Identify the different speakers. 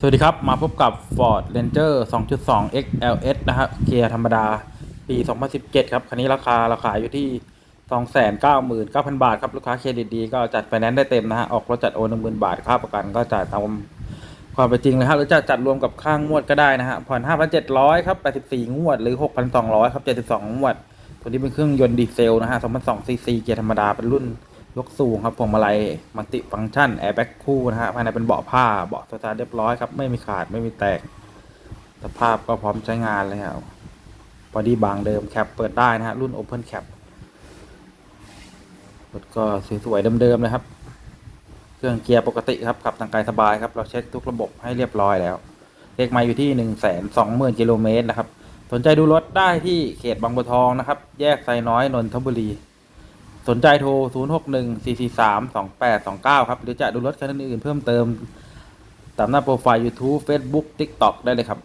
Speaker 1: สวัสดีครับ มาพบกับ Ford Ranger 2.2 XLS นะครับเกียร์ธรรมดา ปี 2017 ครับ คันนี้ราคาราคาอยู่ที่ 299,000 บาทครับ ลูกค้าเครดิตดีก็จัดไฟแนนซ์ได้เต็มนะฮะ ออกรถจัดโอน10,000 บาท ค่าประกันก็จ่ายตามความเป็นจริงเลยครับหรือจะจัดรวมกับค่างวดก็ได้นะฮะ ผ่อน 5,700 ครับ 84 งวด หรือ 6,200 ครับ 72 งวด ตัวนี้เป็นเครื่องยนต์ดีเซลนะฮะ2002 cc เกียร์ธรรมดาเป็นรุ่น ยกสูงครับพวงมาลัยมัลติฟังก์ชันแอร์แบ็กคู่นะฮะภายในเป็นเบาะผ้าเบาะสตาร์เรียบร้อยครับไม่มีขาดไม่มีแตก สภาพก็พร้อมใช้งานเลยครับบอดี้บางเดิมแคปเปิดได้นะฮะรุ่น Open Cap รถก็สวยๆเดิมๆเลยครับ เครื่องเกียร์ปกติครับขับทางไกลสบายครับ เราเช็คทุกระบบให้เรียบร้อยแล้ว เลขไมาอยู่ที่หนึ่งแสนสองหมื่นกิโลเมตรนะครับ สนใจดูรถได้ที่เขตบางบัวทองนะครับ แยกไซน้อยนนทบุรี สนใจโทร 0 6 1 4 4 3 2 8 2 9 ครับ หรือจะดูรถคันอื่นๆเพิ่มเติม ตามหน้าโปรไฟล์ YouTube Facebook TikTok ได้เลยครับ